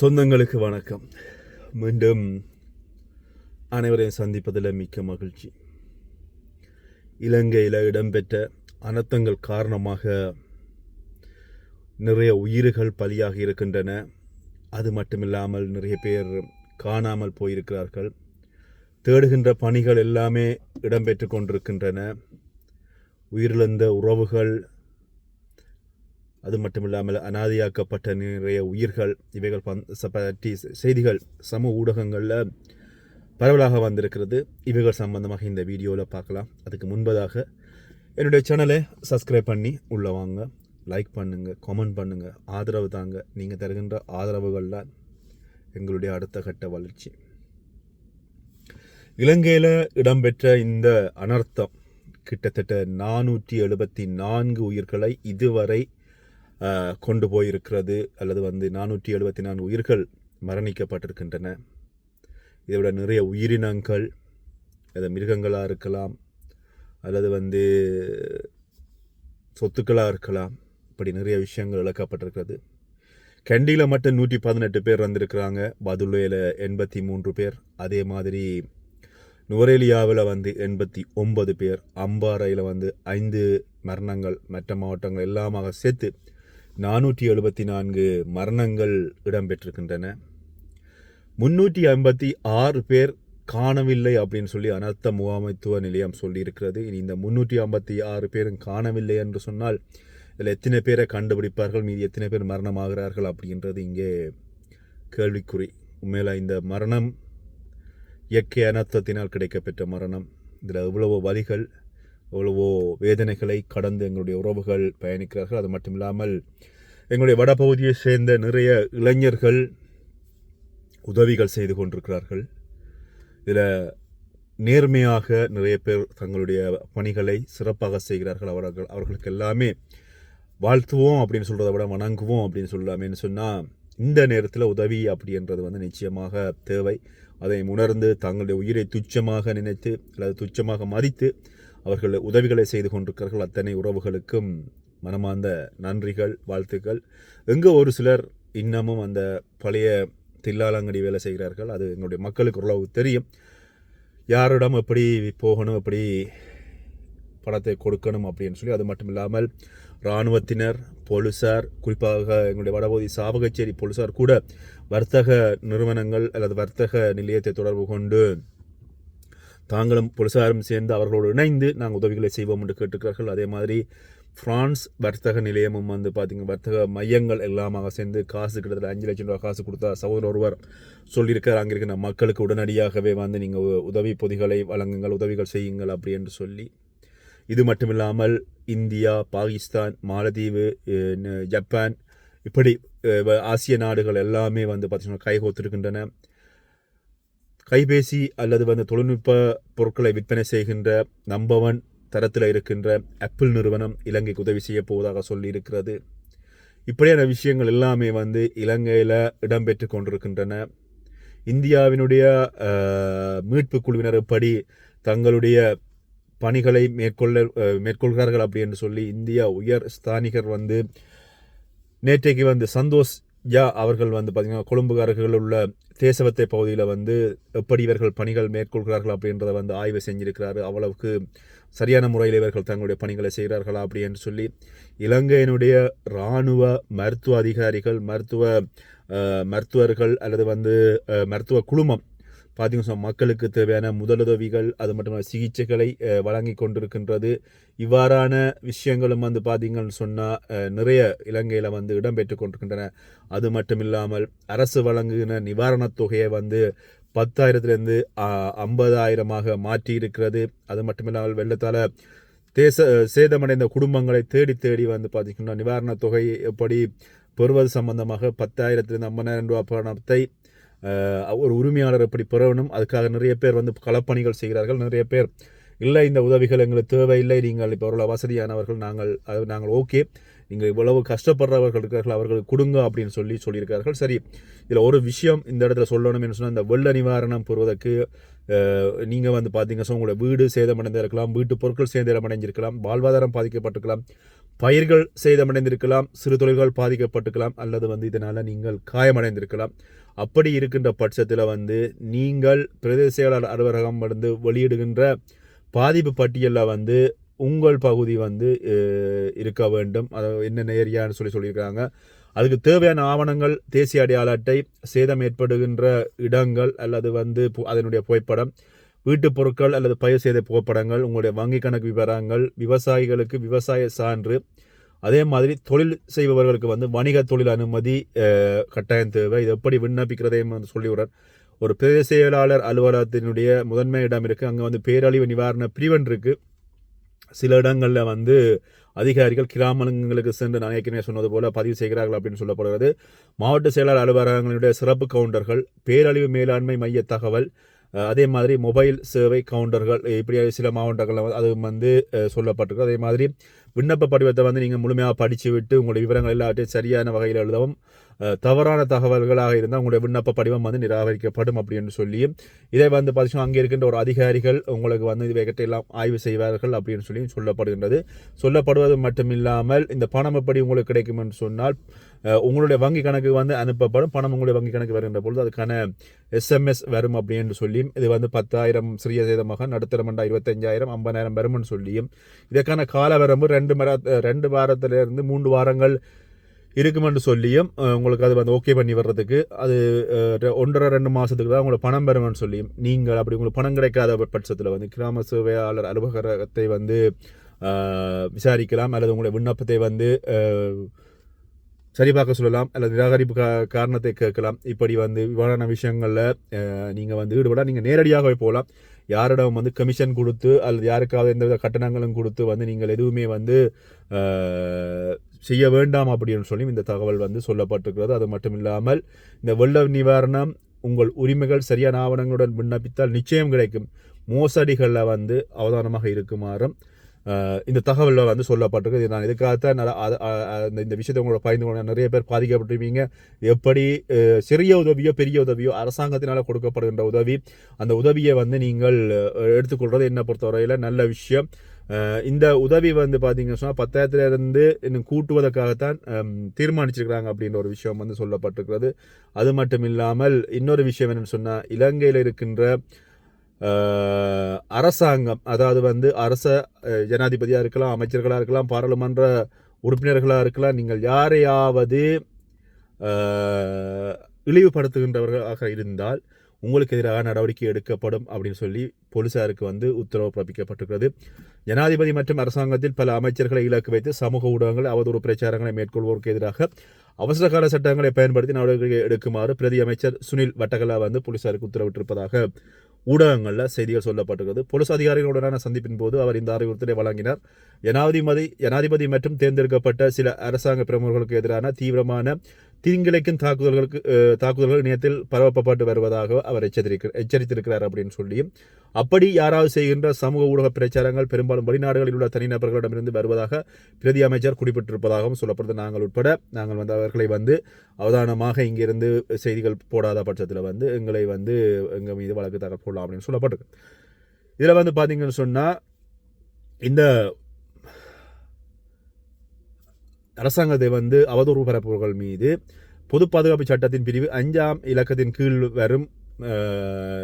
சொந்தங்களுக்கு வணக்கம். மீண்டும் அனைவரையும் சந்திப்பதில் மிக்க மகிழ்ச்சி. இலங்கையில் இடம்பெற்ற அனர்த்தங்கள் காரணமாக நிறைய உயிர்கள் பலியாக இருக்கின்றன. அது மட்டுமில்லாமல் நிறைய பேர் காணாமல் போயிருக்கிறார்கள். தேடுகின்ற பணிகள் எல்லாமே இடம்பெற்று கொண்டிருக்கின்றன. உயிரிழந்த உறவுகள் அது மட்டும் இல்லாமல் அனாதையாக்கப்பட்ட நிறைய உயிர்கள் இவைகள் பந் ச- பற்றி செய்திகள் சமூக ஊடகங்களில் பரவலாக வந்திருக்கிறது. இவைகள் சம்பந்தமாக இந்த வீடியோவில் பார்க்கலாம். அதுக்கு முன்பதாக என்னுடைய சேனலை சப்ஸ்கிரைப் பண்ணி உள்ளே வாங்க. லைக் பண்ணுங்கள் கமெண்ட் பண்ணுங்கள் ஆதரவு தாங்க. நீங்கள் தருகின்ற ஆதரவுகளில் எங்களுடைய அடுத்த கட்ட வளர்ச்சி. இலங்கையில் இடம்பெற்ற இந்த அனர்த்தம் கிட்டத்தட்ட நானூற்றி எழுபத்தி நான்கு உயிர்களை இதுவரை கொண்டு போயிருக்கிறது அல்லது வந்து நானூற்றி எழுபத்தி நான்கு உயிர்கள் மரணிக்கப்பட்டிருக்கின்றன. இதை விட நிறைய உயிரினங்கள் அது மிருகங்களாக இருக்கலாம் அல்லது வந்து சொத்துக்களாக இருக்கலாம். இப்படி நிறைய விஷயங்கள் இழக்கப்பட்டிருக்கிறது. கண்டியில் மட்டும் நூற்றி பதினெட்டு பேர் வந்திருக்கிறாங்க பதுலையில் எண்பத்தி மூன்று பேர். அதே மாதிரி நுவரேலியாவில் வந்து எண்பத்தி ஒன்பது பேர். அம்பாறையில் வந்து ஐந்து மரணங்கள் மற்ற மாவட்டங்கள் எல்லாமாக சேர்த்து நானூற்றி எழுபத்தி நான்கு மரணங்கள் இடம்பெற்றிருக்கின்றன. முன்னூற்றி ஐம்பத்தி ஆறு பேர் காணவில்லை அப்படின்னு சொல்லி அனர்த்த முகாமைத்துவ நிலையம் சொல்லியிருக்கிறது. இனி இந்த முன்னூற்றி ஐம்பத்தி ஆறு பேரும் காணவில்லை என்று சொன்னால் இதில் எத்தனை பேரை கண்டுபிடிப்பார்கள் மீது எத்தனை பேர் மரணமாகிறார்கள் அப்படின்றது இங்கே கேள்விக்குறி. உண்மையில் இந்த மரணம் இயற்கை அனர்த்தத்தினால் கிடைக்கப்பெற்ற மரணம். இதில் எவ்வளவோ வலிகள் எவ்வளவோ வேதனைகளை கடந்து எங்களுடைய உறவுகள் பயணிக்கிறார்கள். அது மட்டும் இல்லாமல் எங்களுடைய வடபகுதியை சேர்ந்த நிறைய இளைஞர்கள் உதவிகள் செய்து கொண்டிருக்கிறார்கள். இதில் நேர்மையாக நிறைய பேர் தங்களுடைய பணிகளை சிறப்பாக செய்கிறார்கள். அவர்கள் அவர்களுக்கு எல்லாமே வாழ்த்துவோம் அப்படின்னு சொல்கிறத விட வணங்குவோம் அப்படின்னு சொல்லலாமேன்னு சொன்னால் இந்த நேரத்தில் உதவி அப்படின்றது வந்து நிச்சயமாக தேவை. அதை உணர்ந்து தங்களுடைய உயிரை துச்சமாக நினைத்து அல்லது துச்சமாக மதித்து அவர்கள் உதவிகளை செய்து கொண்டிருக்கிறார்கள். அத்தனை உறவுகளுக்கும் மனமார்ந்த நன்றிகள் வாழ்த்துக்கள். எங்கே ஒரு சிலர் இன்னமும் அந்த பழைய தில்லாலங்கடி வேலை செய்கிறார்கள். அது எங்களுடைய மக்களுக்கு ஓரளவு தெரியும். யாரிடம் எப்படி போகணும் எப்படி பணத்தை கொடுக்கணும் அப்படின்னு சொல்லி அது மட்டும் இல்லாமல் இராணுவத்தினர் போலீசார் குறிப்பாக எங்களுடைய வடபகுதி சாவகச்சேரி போலீசார் கூட வர்த்தக நிறுவனங்கள் அல்லது வர்த்தக நிலையத்தை தொடர்பு கொண்டு தாங்களும் போலீசாரும் சேர்ந்து அவர்களோடு இணைந்து நாங்கள் உதவிகளை செய்வோம் என்று கேட்டுக்கிறார்கள் அதே மாதிரி பிரான்ஸ் வர்த்தக நிலையமும் வந்து பார்த்திங்க வர்த்தக மையங்கள் எல்லாமாக சேர்ந்து காசு கிட்டத்தட்ட அஞ்சு லட்சம் ரூபா காசு கொடுத்தா சகோதரர் ஒருவர் சொல்லியிருக்கார் அங்கே இருக்கிற மக்களுக்கு உடனடியாகவே வந்து நீங்கள் உதவி பொதிகளை வழங்குங்கள் உதவிகள் செய்யுங்கள் அப்படி என்று சொல்லி. இது மட்டுமில்லாமல் இந்தியா பாகிஸ்தான் மாலத்தீவு ஜப்பான் இப்படி ஆசிய நாடுகள் எல்லாமே வந்து பார்த்திங்கன்னா கைகோத்திருக்கின்றன. கைபேசி அல்லது வந்து தொழில்நுட்ப பொருட்களை விற்பனை செய்கின்ற நம்பவன் தரத்தில் இருக்கின்ற ஆப்பிள் நிறுவனம் இலங்கைக்கு உதவி செய்ய போவதாக சொல்லியிருக்கிறது. இப்படியான விஷயங்கள் எல்லாமே வந்து இலங்கையில் இடம்பெற்று கொண்டிருக்கின்றன. இந்தியாவினுடைய மீட்பு குழுவினர் எப்படி தங்களுடைய பணிகளை மேற்கொள்ள மேற்கொள்கிறார்கள் அப்படி என்று சொல்லி இந்தியா உயர் ஸ்தானிகர் வந்து நேற்றைக்கு வந்து சந்தோஷ் யா அவர்கள் வந்து பார்த்தீங்கன்னா கொழும்புகாரர்கள் உள்ள தேசவத்தை பகுதியில் வந்து எப்படி இவர்கள் பணிகள் மேற்கொள்கிறார்கள் அப்படின்றத வந்து ஆய்வு செஞ்சிருக்கிறாரு. அவ்வளவுக்கு சரியான முறையில் இவர்கள் தங்களுடைய பணிகளை செய்கிறார்களா அப்படி என்று சொல்லி இலங்கையினுடைய இராணுவ மருத்துவ அதிகாரிகள் மருத்துவ மருத்துவர்கள் அல்லது வந்து மருத்துவ குழுமம் பார்த்தீங்கன்னா சொன்னால் மக்களுக்கு தேவையான முதலுதவிகள் அது மட்டும் சிகிச்சைகளை வழங்கி கொண்டிருக்கின்றது. இவ்வாறான விஷயங்களும் வந்து பார்த்தீங்கன்னு சொன்னால் நிறைய இலங்கையில் வந்து இடம்பெற்று கொண்டிருக்கின்றன. அது மட்டும் இல்லாமல் அரசு வழங்குகிற நிவாரணத் தொகையை வந்து பத்தாயிரத்துலேருந்து ஐம்பதாயிரமாக மாற்றி இருக்கிறது அது மட்டுமில்லாமல் வெள்ளத்தால் தேச சேதமடைந்த குடும்பங்களை தேடி தேடி வந்து பார்த்திங்கன்னா நிவாரணத் தொகை எப்படி பெறுவது சம்பந்தமாக பத்தாயிரத்திலிருந்து ஐம்பதாயிரம் ரூபாய் பணத்தை ஒரு உரிமையாளர் எப்படி பெறணும்? அதுக்காக நிறைய பேர் வந்து களப்பணிகள் செய்கிறார்கள். நிறைய பேர் இல்லை இந்த உதவிகள் எங்களுக்கு தேவையில்லை. நீங்கள் இப்போ எவ்வளோ வசதியானவர்கள். நாங்கள் அது நாங்கள் ஓகே. நீங்கள் இவ்வளவு கஷ்டப்படுறவர்கள் இருக்கிறார்கள். அவர்களுக்கு கொடுங்க அப்படின்னு சொல்லி சொல்லியிருக்கார்கள் சரி இதில் ஒரு விஷயம் இந்த இடத்துல சொல்லணும் என்று சொன்னால் இந்த வெள்ள நிவாரணம் பெறுவதற்கு நீங்கள் வந்து பார்த்தீங்க ஸோ உங்களோட வீடு சேதமடைந்திருக்கலாம் வீட்டு பொருட்கள் சேதமடைஞ்சிருக்கலாம் வாழ்வாதாரம் பாதிக்கப்பட்டிருக்கலாம். பயிர்கள் சேதமடைந்திருக்கலாம் சிறு தொழில்கள் பாதிக்கப்பட்டுக்கலாம் அல்லது வந்து இதனால் நீங்கள் காயமடைந்திருக்கலாம். அப்படி இருக்கின்ற பட்சத்தில் வந்து நீங்கள் பிரதேச செயலாளர் அலுவலகம் வந்து வெளியிடுகின்ற பாதிப்பு பட்டியலில் வந்து உங்கள் பகுதி வந்து இருக்க வேண்டும். அது என்னென்ன ஏரியான்னு சொல்லி சொல்லியிருக்காங்க. அதுக்கு தேவையான ஆவணங்கள் தேசிய அடையாள அட்டை சேதம் ஏற்படுகின்ற இடங்கள் அல்லது வந்து பு- அதனுடைய புகைப்படம் வீட்டுப் பொருட்கள் அல்லது பயிர் செய்த புகைப்படங்கள் உங்களுடைய வங்கி கணக்கு விவரங்கள் விவசாயிகளுக்கு விவசாய சான்று. அதே மாதிரி தொழில் செய்பவர்களுக்கு வந்து வணிக தொழில் அனுமதி கட்டாயம் தேவை. இது எப்படி விண்ணப்பிக்கிறதையும் வந்து சொல்லிவிடுறார் ஒரு பிரதேச செயலாளர் அலுவலகத்தினுடைய முதன்மை இடம் இருக்குது அங்கே வந்து பேரழிவு நிவாரண பிரிவன் இருக்குது சில இடங்களில் வந்து அதிகாரிகள் கிராமங்களுக்கு சென்று நான் ஏற்கனவே சொன்னது போல் பதிவு செய்கிறார்கள் அப்படின்னு சொல்லப்படுகிறது. மாவட்ட செயலாளர் அலுவலகங்களுடைய சிறப்பு கவுண்டர்கள் பேரழிவு மேலாண்மை மைய தகவல் அதே மாதிரி மொபைல் சேவை கவுண்டர்கள் இப்படி சில மாவட்டங்களில் அது வந்து சொல்லப்பட்டிருக்கு. அதே மாதிரி விண்ணப்ப படிவத்தை வந்து நீங்கள் முழுமையாக படித்து விட்டு உங்களுடைய விவரங்கள் எல்லாவற்றையும் சரியான வகையில் எழுதவும் தவறான தகவல்களாக இருந்தால் உங்களுடைய விண்ணப்ப படிவம் வந்து நிராகரிக்கப்படும் அப்படின்னு சொல்லி இதை வந்து பார்த்தீங்கன்னா அங்கே இருக்கின்ற ஒரு அதிகாரிகள் உங்களுக்கு வந்து இது வேகத்தை எல்லாம் ஆய்வு செய்வார்கள் அப்படின்னு சொல்லி சொல்லப்படுகின்றது. சொல்லப்படுவது மட்டும் இல்லாமல் இந்த பணம் எப்படி உங்களுக்கு கிடைக்கும் என்று சொன்னால் உங்களுடைய வங்கி கணக்கு வந்து அனுப்பப்படும். பணம் உங்களுடைய வங்கி கணக்கு வருகின்ற பொழுது அதுக்கான எஸ்எம்எஸ் வரும் அப்படின்னு சொல்லியும் இது வந்து பத்தாயிரம் சிறிய சேதமாக நடுத்தரமண்டா இருபத்தஞ்சாயிரம் ஐம்பதாயிரம் வரும்னு சொல்லியும் இதற்கான கால வரம்பு ரெண்டு மர ரெண்டு வாரத்திலிருந்து மூன்று வாரங்கள் இருக்குமென்று சொல்லியும் உங்களுக்கு அது வந்து ஓகே பண்ணி வர்றதுக்கு அது ரெ- ஒன்றரை ரெண்டு மாதத்துக்கு தான் உங்களுக்கு பணம் பெறுமென்னு சொல்லியும் நீங்கள் அப்படி உங்களுக்கு பணம் கிடைக்காத பட்சத்தில் வந்து கிராம சேவையாளர் அலுவலகத்தை வந்து விசாரிக்கலாம் அல்லது உங்களுடைய விண்ணப்பத்தை வந்து சரிபார்க்க சொல்லலாம் அல்லது நிராகரிப்பு கா காரணத்தை கேட்கலாம். இப்படி வந்து இவ்வாறான விஷயங்களில் நீங்கள் வந்து ஈடுபட நீங்கள் நேரடியாகவே போகலாம். யாரிடம் வந்து கமிஷன் கொடுத்து அல்லது யாருக்காவது எந்தவித கட்டணங்களும் கொடுத்து வந்து நீங்கள் எதுவுமே வந்து செய்ய வேண்டாம் அப்படின்னு சொல்லி இந்த தகவல் வந்து சொல்லப்பட்டிருக்கிறது. அது மட்டும் இல்லாமல் இந்த வெள்ள நிவாரணம் உங்கள் உரிமைகள் சரியான ஆவணங்களுடன் விண்ணப்பித்தால் நிச்சயம் கிடைக்கும். மோசடிகளில் வந்து அவதானமாக இருக்குமாறும் இந்த தகவலில் வந்து சொல்லப்பட்டிருக்கு நான் இதுக்காகத்தான் நான் அ- இந்த- விஷயத்தை உங்களோட பயந்து கொள்ள நிறைய பேர் பாதிக்கப்பட்டிருப்பீங்க. எப்படி சிறிய உதவியோ பெரிய உதவியோ அரசாங்கத்தினால் கொடுக்கப்படுகின்ற உதவி அந்த உதவியை வந்து நீங்கள் எடுத்துக்கொள்வது என்னை பொறுத்தவரையில் நல்ல விஷயம். இந்த உதவி வந்து பார்த்தீங்கன்னு சொன்னால் பத்தாயிரத்துலேருந்து இன்னும் கூட்டுவதற்காகத்தான் தீர்மானிச்சிருக்கிறாங்க அப்படின்ற ஒரு விஷயம் வந்து சொல்லப்பட்டிருக்கிறது. அது மட்டும் இல்லாமல் இன்னொரு விஷயம் என்னென்னு சொன்னால் இலங்கையில் இருக்கின்ற அரசாங்கம் அதாவது வந்து அரச ஜனாதிபதியாக இருக்கலாம் அமைச்சர்களாக இருக்கலாம் பாராளுமன்ற உறுப்பினர்களாக இருக்கலாம் நீங்கள் யாரையாவது இழிவுபடுத்துகின்றவர்களாக இருந்தால் உங்களுக்கு எதிராக நடவடிக்கை எடுக்கப்படும் அப்படின்னு சொல்லி போலீசாருக்கு வந்து உத்தரவு பிறப்பிக்கப்பட்டிருக்கிறது. ஜனாதிபதி மற்றும் அரசாங்கத்தில் பல அமைச்சர்களை இலக்கு வைத்து சமூக ஊடகங்கள் அவதூறு பிரச்சாரங்களை மேற்கொள்வோருக்கு எதிராக அவசரகால சட்டங்களை பயன்படுத்தி நடவடிக்கை எடுக்குமாறு பிரதி அமைச்சர் சுனில் வட்டகலா வந்து போலீசாருக்கு உத்தரவிட்டிருப்பதாக ஊடகங்களில் செய்திகள் சொல்லப்பட்டுள்ளது போலீஸ் அதிகாரிகளுடனான சந்திப்பின் போது அவர் இந்த அறிவுறுத்தலை வழங்கினார். ஜனாதிபதி ஜனாதிபதி மற்றும் தேர்ந்தெடுக்கப்பட்ட சில அரசாங்க பிரமுகர்களுக்கு எதிரான தீவிரமான தீங்கிழைக்கும் தாக்குதல்களுக்கு தாக்குதல்கள் இணையத்தில் பரவப்பட்டு வருவதாக அவர் எச்சரித்திருக்க எச்சரித்திருக்கிறார் அப்படின்னு சொல்லி அப்படி யாராவது செய்கின்ற சமூக ஊடக பிரச்சாரங்கள் பெரும்பாலும் வெளிநாடுகளில் உள்ள தனிநபர்களிடமிருந்து வருவதாக பிரதி அமைச்சர் குறிப்பிட்டிருப்பதாகவும் சொல்லப்படுது. நாங்கள் உட்பட நாங்கள் வந்து அவர்களை வந்து அவதானமாக இங்கிருந்து செய்திகள் போடாத பட்சத்தில் வந்து எங்களை வந்து எங்கள் மீது வழக்கு தகவல் போடலாம் அப்படின்னு சொல்லப்பட்டிருக்கு. இதில் வந்து பார்த்தீங்கன்னு சொன்னால் இந்த அரசாங்கத்தை வந்து அவதூறு பரப்புபவர்கள் மீது பொது பாதுகாப்பு சட்டத்தின் பிரிவு அஞ்சாம் இலக்கத்தின் கீழ் வரும்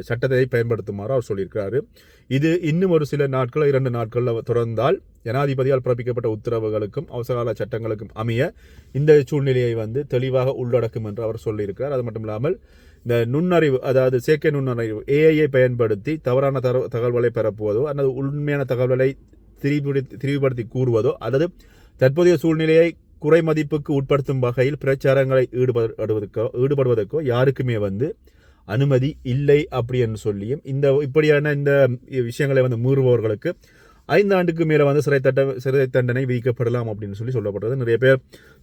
சட்டத்தை பயன்படுத்துமாறு அவர் சொல்லியிருக்கிறாரு. இது இன்னும் ஒரு சில நாட்கள் இரண்டு நாட்களில் தொடர்ந்தால் ஜனாதிபதியால் பிறப்பிக்கப்பட்ட உத்தரவுகளுக்கும் அவசரகால சட்டங்களுக்கும் அமைய இந்த சூழ்நிலையை வந்து தெளிவாக உள்ளடக்கும் என்று அவர் சொல்லியிருக்கிறார். அது மட்டும் இல்லாமல் இந்த நுண்ணறிவு அதாவது செயற்கை நுண்ணறிவு ஏஐயை பயன்படுத்தி தவறான தர தகவல்களை பரப்புவதோ அல்லது உண்மையான தகவல்களை திரிபுடி- திரிவுபடுத்தி கூறுவதோ அல்லது தற்போதைய சூழ்நிலையை குறை மதிப்புக்கு உட்படுத்தும் வகையில் பிரச்சாரங்களை ஈடுபடுவதற்கோ ஈடுபடுவதற்கோ யாருக்குமே வந்து அனுமதி இல்லை அப்படின்னு சொல்லியும் இந்த இப்படியான இந்த விஷயங்களை வந்து மீறுபவர்களுக்கு ஐந்து ஆண்டுக்கு மேலே வந்து சிறை தட்ட சிறை தண்டனை விதிக்கப்படலாம் அப்படின்னு சொல்லி சொல்லப்படுறது. நிறைய பேர்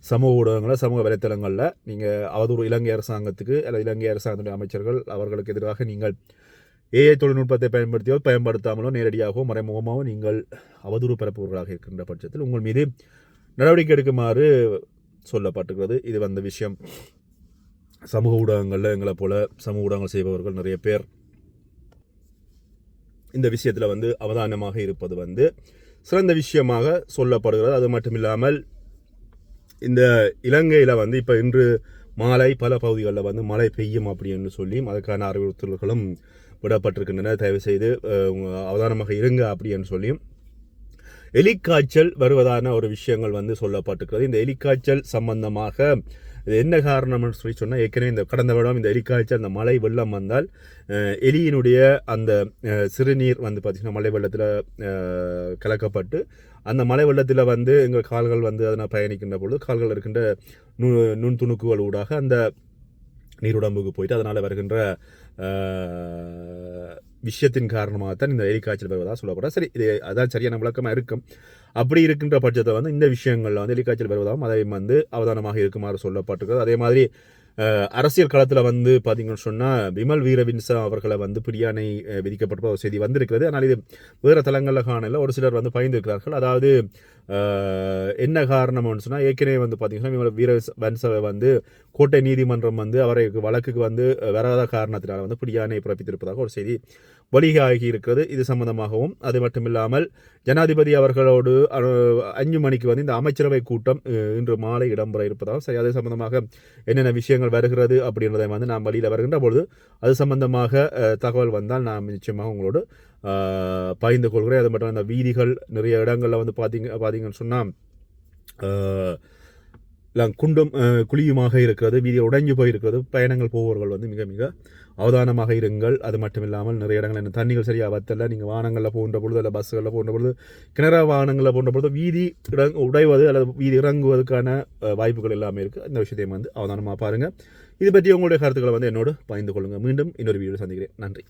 சமூக ஊடகங்களில் சமூக வலைத்தளங்களில் நீங்கள் அவதூறு இலங்கை அரசாங்கத்துக்கு அல்லது இலங்கை அரசாங்கத்துடைய அமைச்சர்கள் அவர்களுக்கு எதிராக நீங்கள் ஏஐ தொழில்நுட்பத்தை பயன்படுத்தியோ பயன்படுத்தாமலோ நேரடியாகவோ மறைமுகமாகவோ நீங்கள் அவதூறு பரப்புபவர்களாக இருக்கின்ற பட்சத்தில் உங்கள் மீது நடவடிக்கை எடுக்குமாறு சொல்லப்பட்டிருக்கிறது. இது வந்த விஷயம். சமூக ஊடகங்களில் எங்களை போல சமூக ஊடகங்கள் செய்பவர்கள் நிறைய பேர் இந்த விஷயத்தில் வந்து அவதானமாக இருப்பது வந்து சிறந்த விஷயமாக சொல்லப்படுகிறது. அது மட்டும் இல்லாமல் இந்த இலங்கையில் வந்து இப்போ இன்று மாலை பல பகுதிகளில் வந்து மழை பெய்யும் அப்படின்னு சொல்லி அதுக்கான அறிவுறுத்தல்களும் விடப்பட்டிருக்கின்றன. தயவு செய்து அவதானமாக இருங்க அப்படின்னு சொல்லியும் எலிக்காய்ச்சல் வருவதான ஒரு விஷயங்கள் வந்து சொல்லப்பட்டிருக்கிறது. இந்த எலிக்காய்ச்சல் சம்பந்தமாக இது என்ன காரணம்னு சொல்லி சொன்னால் ஏற்கனவே இந்த கடந்த வருடம் இந்த எலிக்காய்ச்சல் அந்த மழை வெள்ளம் வந்தால் எலியினுடைய அந்த சிறுநீர் வந்து பார்த்திங்கன்னா மழை வெள்ளத்தில் கலக்கப்பட்டு அந்த மழை வெள்ளத்தில் வந்து எங்கள் கால்கள் வந்து அதனால் பயணிக்கின்ற பொழுது கால்கள் இருக்கின்ற நு நுண்துணுக்குகள் ஊடாக அந்த நீருடம்புக்கு போயிட்டு அதனால் வருகின்ற விஷயத்தின் காரணமாக தான் இந்த எலிக்காய்ச்சல் வருவதாக சொல்லப்படும் சரி இது அதான் சரியான விளக்கமாக இருக்கும். அப்படி இருக்கின்ற பட்சத்தை வந்து இந்த விஷயங்களில் வந்து எலிக்காய்ச்சல் வருவதாகவும் அதை வந்து அவதானமாக இருக்குமாறு சொல்லப்பட்டிருக்கிறது. அதே மாதிரி அரசியல் களத்தில் வந்து பார்த்தீங்கன்னு சொன்னால் விமல் வீரவின்சா அவர்களை வந்து பிடியாணை விதிக்கப்பட்ட ஒரு செய்தி வந்திருக்கிறது. ஆனால் இது வேறு தளங்களில் காணல. ஒரு சிலர் வந்து பயந்துருக்கிறார்கள். அதாவது என்ன காரணம்னு சொன்னால் ஏற்கனவே வந்து பார்த்தீங்கன்னா விமல் வீரவன்சவை வந்து கோட்டை நீதிமன்றம் வந்து அவரை வழக்குக்கு வந்து வராத காரணத்தினால் வந்து பிடியாணை பிறப்பித்திருப்பதாக ஒரு செய்தி வழிகாகி இருக்கிறது இது சம்பந்தமாகவும் அது மட்டும் இல்லாமல் ஜனாதிபதி அவர்களோடு அஞ்சு மணிக்கு வந்து இந்த அமைச்சரவை கூட்டம் இன்று மாலை இடம்பெற இருப்பதாகவும் சரி அது சம்பந்தமாக என்னென்ன விஷயங்கள் வருகிறது அப்படின்றதை வந்து நாம் வழியில் வருகின்ற பொழுது அது சம்பந்தமாக தகவல் வந்தால் நான் நிச்சயமாக உங்களோடு பகிர்ந்து கொள்கிறேன். அது மட்டும் அந்த வீதிகள் நிறைய இடங்களில் வந்து பார்த்தீங்க பார்த்தீங்கன்னு சொன்னால் குண்டும் குழியுமாக இருக்கிறது வீதி உடைஞ்சு போயிருக்கிறது. பயணங்கள் போவர்கள் வந்து மிக மிக அவதானமாக இருங்கள். அது மட்டும் இல்லாமல் நிறைய இடங்கள் என்ன தண்ணிகள் சரியாக வத்தல நீங்கள் வாகனங்களில் போகின்ற பொழுது அல்ல பஸ்ஸுகளில் போகின்ற பொழுது கிணற வாகனங்களில் போகின்ற பொழுது வீதி இடங் உடைவது அல்லது வீதி இறங்குவதற்கான வாய்ப்புகள் எல்லாமே இருக்குது இந்த விஷயத்தையும் வந்து அவதானமாக பாருங்கள் இது பற்றி உங்களுடைய கருத்துக்களை வந்து என்னோடு பகிர்ந்து கொள்ளுங்கள் மீண்டும் இன்னொரு வீடியோ சந்திக்கிறேன். நன்றி.